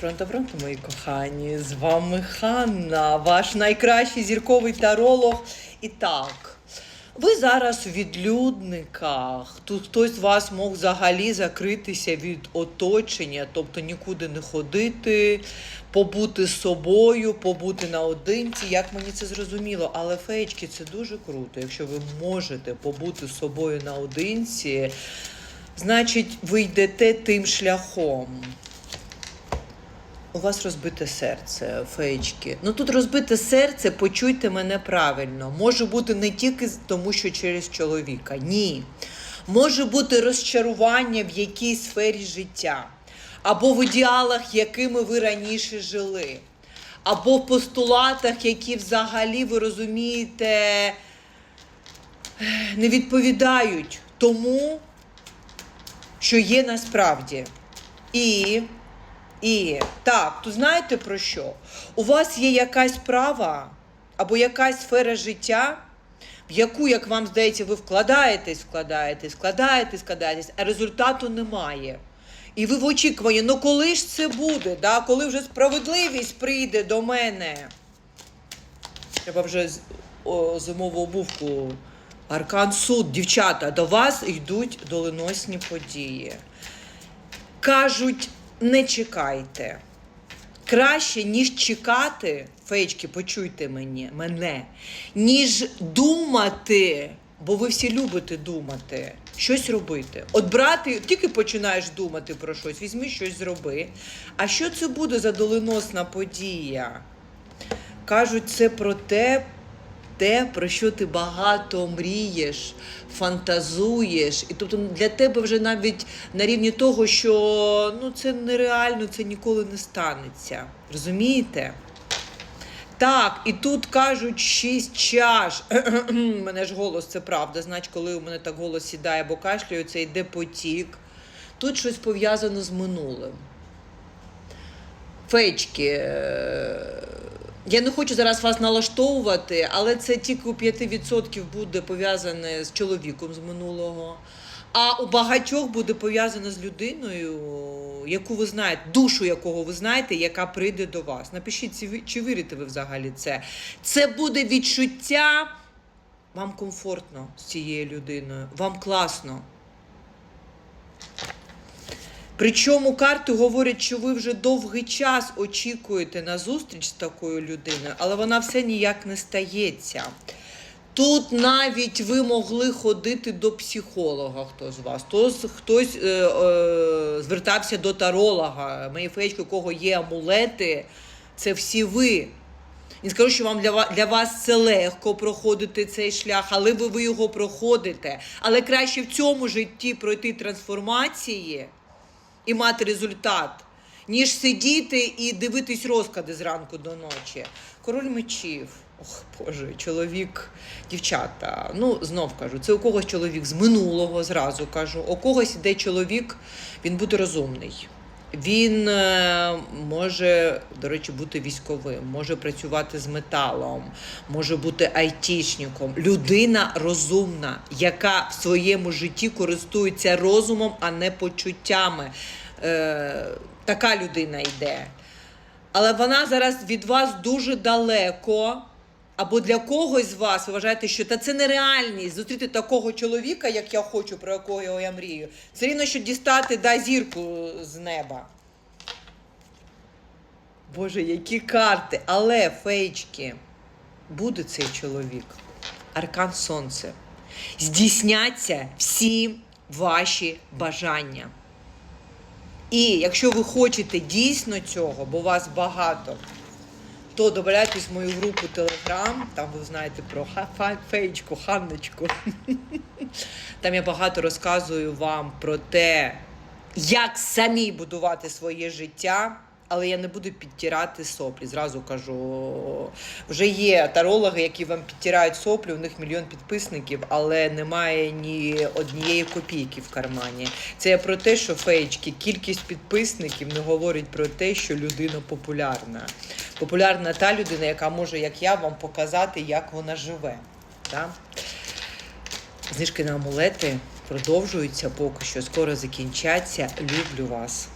Фронта фронту, мої кохані. З вами Ханна, ваш найкращий зірковий таролог. І так, ви зараз у відлюдниках. Тут хтось з вас мог взагалі закритися від оточення, тобто нікуди не ходити, побути з собою, побути наодинці. Як мені це зрозуміло, але феєчки це дуже круто. Якщо ви можете побути з собою наодинці, значить, ви йдете тим шляхом. У вас розбите серце, феєчки. Ну тут розбите серце, почуйте мене правильно. Може бути не тільки тому, що через чоловіка. Ні. Може бути розчарування в якійсь сфері життя, або в ідеалах, якими ви раніше жили, або в постулатах, які взагалі ви розумієте, не відповідають тому, що є насправді. І і так, то знаєте про що? У вас є якась справа або якась сфера життя, в яку, як вам здається, ви вкладаєтесь, вкладаєтесь, вкладаєтесь, вкладаєтесь, а результату немає. І ви в очікуванні, ну коли ж це буде? Да? Коли вже справедливість прийде до мене? Треба вже зимову обувку. Аркан суд, дівчата, до вас йдуть доленосні події. Кажуть, не чекайте. Краще, ніж чекати, феєчки, почуйте мені, мене, ніж думати, бо ви всі любите думати, щось робити. От брати, тільки починаєш думати про щось, візьми щось зроби. А що це буде за доленосна подія? Кажуть, це про те, те, про що ти багато мрієш, фантазуєш. І тобто для тебе вже навіть на рівні того, що ну, це нереально, це ніколи не станеться. Розумієте? Так, і тут кажуть шість чаш. Мене ж голос, це правда. Значить, коли у мене так голос сідає або кашляю, це йде потік. Тут щось пов'язано з минулим. Фейчки. Я не хочу зараз вас налаштовувати, але це тільки у 5% буде пов'язане з чоловіком з минулого. А у багатьох буде пов'язане з людиною, яку ви знаєте, душу якого ви знаєте, яка прийде до вас. Напишіть, чи вірите ви взагалі це. Це буде відчуття. Вам комфортно з цією людиною, вам класно. Причому карти говорять, що ви вже довгий час очікуєте на зустріч з такою людиною, але вона все ніяк не стається. Тут навіть ви могли ходити до психолога, хто з вас, хтось, хтось е, е, звертався до таролога. Мої у кого є амулети, це всі ви. Не скажу, що вам для для вас це легко проходити цей шлях, але ви, ви його проходите. Але краще в цьому житті пройти трансформації і мати результат, ніж сидіти і дивитись розклади зранку до ночі. Король мечів. Ох, Боже, чоловік, дівчата. Ну, знов кажу, це у когось чоловік з минулого, зразу кажу. У когось іде чоловік, він буде розумний. Він е, може, до речі, бути військовим, може працювати з металом, може бути айтішником. Людина розумна, яка в своєму житті користується розумом, а не почуттями. Е, така людина йде. Але вона зараз від вас дуже далеко. Або для когось з вас ви вважаєте, що та це нереальність зустріти такого чоловіка, як я хочу, про якого я мрію. Це рівно, що дістати да, зірку з неба. Боже, які карти. Але феєчки, буде цей чоловік. Аркан Сонце. Здійсняться всі ваші бажання. І якщо ви хочете дійсно цього, бо вас багато, то додайтесь в мою групу Телеграм, там ви знаєте про феєчку, Ханночку. Там я багато розказую вам про те, як самі будувати своє життя. Але я не буду підтирати соплі. Зразу кажу, вже є тарологи, які вам підтирають соплі, у них мільйон підписників, але немає ні однієї копійки в кармані. Це я про те, що феєчки, кількість підписників не говорить про те, що людина популярна. Популярна та людина, яка може, як я, вам показати, як вона живе. Так? Знижки на амулети продовжуються поки що, скоро закінчаться. Люблю вас.